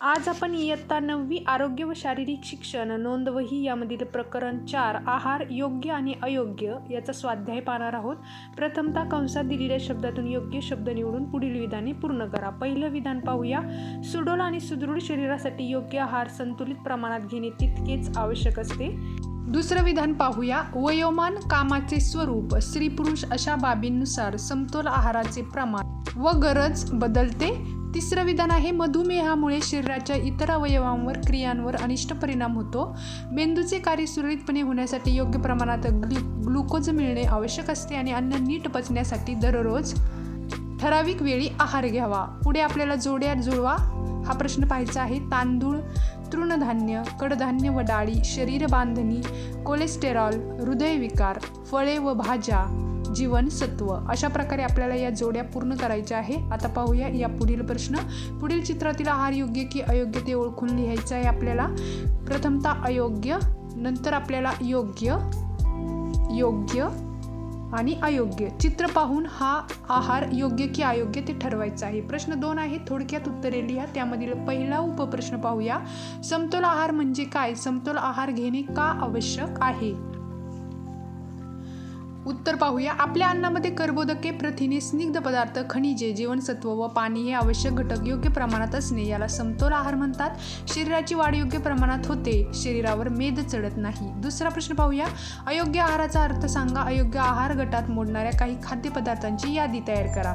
आज आपण इयत्ता नववी आरोग्य व शारीरिक शिक्षण नोंदवही यामधील प्रकरण चार आहार योग्य आणि अयोग्य याचा स्वाध्याय पाहणार आहोत. प्रथमतः कंसात दिलेल्या शब्दातून योग्य शब्द निवडून पुढील विधाने पूर्ण करा. पहिलं विधान पाहूया. सुडोल आणि सुदृढ शरीरासाठी योग्य आहार संतुलित प्रमाणात घेणे तितकेच आवश्यक असते. दुसरं विधान पाहूया. वयोमान कामाचे स्वरूप स्त्री पुरुष अशा बाबींनुसार समतोल आहाराचे प्रमाण व गरज बदलते. तिसरं विधान आहे मधुमेहामुळे शरीराच्या इतर अवयवांवर क्रियांवर अनिष्ट परिणाम होतो. मेंदूचे कार्य सुरळीतपणे होण्यासाठी योग्य प्रमाणात ग्लु ग्लुकोज मिळणे आवश्यक असते आणि अन्न नीट पचण्यासाठी दररोज ठराविक वेळी आहार घ्यावा. पुढे आपल्याला जोड्या जुळवा हा प्रश्न पाहायचा आहे. तांदूळ तृणधान्य कडधान्य व डाळी शरीर बांधणी कोलेस्टेरॉल हृदयविकार फळे व भाज्या जीवनसत्व अशा प्रकारे आपल्याला या जोड्या पूर्ण करायच्या आहे. आता पाहूया या पुढील प्रश्न. पुढील चित्रातील आहार योग्य की अयोग्य ते ओळखून लिहायचं आहे आपल्याला. प्रथमतः अयोग्य नंतर आपल्याला योग्य योग्य आणि अयोग्य. चित्र पाहून हा आहार योग्य की अयोग्य ते ठरवायचं आहे. प्रश्न दोन आहे थोडक्यात उत्तरे लिहा. त्यामधील पहिला उपप्रश्न पाहूया. समतोल आहार म्हणजे काय? समतोल आहार घेणे का आवश्यक आहे? उत्तर पाहूया. आपल्या अन्नामध्ये कर्बोदके प्रथिने स्निग्ध पदार्थ खनिजे जीवनसत्व व पाणी हे आवश्यक घटक योग्य प्रमाणात असणे याला समतोल आहार म्हणतात. शरीराची वाढ योग्य प्रमाणात होते शरीरावर मेद चढत नाही. दुसरा प्रश्न पाहूया. अयोग्य आहाराचा अर्थ सांगा. अयोग्य आहार गटात मोडणाऱ्या काही खाद्यपदार्थांची यादी तयार करा.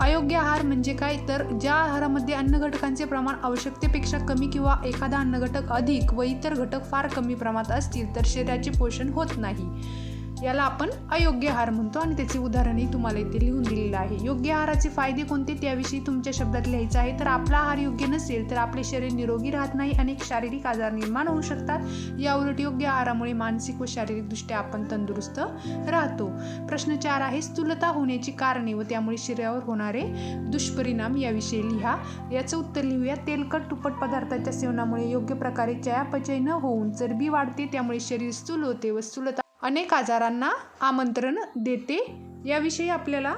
अयोग्य आहार म्हणजे काय? तर ज्या आहारामध्ये अन्न घटकांचे प्रमाण आवश्यकतेपेक्षा कमी किंवा एखादा अन्न घटक अधिक व इतर घटक फार कमी प्रमाणात असतील तर शरीराचे पोषण होत नाही. याला आपण अयोग्य आहार म्हणतो आणि त्याचे उदाहरणही तुम्हाला इथे लिहून दिलेलं आहे. योग्य आहाराचे फायदे कोणते? त्याविषयी तुमच्या शब्दात लिहायचं आहे. तर आपला आहार योग्य नसेल तर आपले शरीर निरोगी राहत नाही अनेक शारीरिक आजार निर्माण होऊ शकतात. या उलट योग्य आहारामुळे मानसिक व शारीरिकदृष्ट्या आपण तंदुरुस्त राहतो. प्रश्न चार आहे स्थूलता होण्याची कारणे व त्यामुळे शरीरावर होणारे दुष्परिणाम याविषयी लिहा. याचं उत्तर लिहूया. तेलकट तुपट पदार्थाच्या सेवनामुळे योग्य प्रकारे चयापचय न होऊन चरबी वाढते त्यामुळे शरीर स्थूल होते व स्थूलता अनेक आजारांना आमंत्रण देते. याविषयी आपल्याला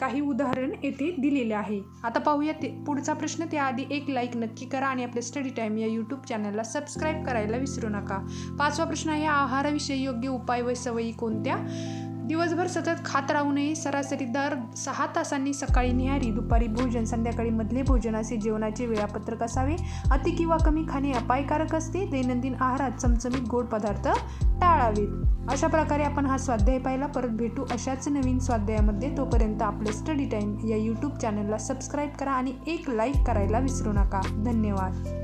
काही उदाहरण येथे दिलेले आहे. आता पाहूया ते पुढचा प्रश्न. त्याआधी एक लाईक नक्की करा आणि आपल्या स्टडी टाईम या यूट्यूब चॅनलला सबस्क्राईब करायला विसरू नका. पाचवा प्रश्न आहे आहाराविषयी योग्य उपाय व सवयी कोणत्या? दिवसभर सतत खात राहू नये. सरासरी दर सहा तासांनी सकाळी निहारी दुपारी भोजन संध्याकाळी मधले भोजन असे जेवणाचे वेळापत्रक असावे. अति किंवा कमी खाणे अपायकारक असते. दैनंदिन आहारात चमचमीत गोड पदार्थ टाळावेत. अशा प्रकारे आपण हा स्वाध्याय पाहिला. परत भेटू अशाच नवीन स्वाध्यायामध्ये. तोपर्यंत आपलं स्टडी टाईम या यूट्यूब चॅनलला सबस्क्राईब करा आणि एक लाईक करायला विसरू नका. धन्यवाद.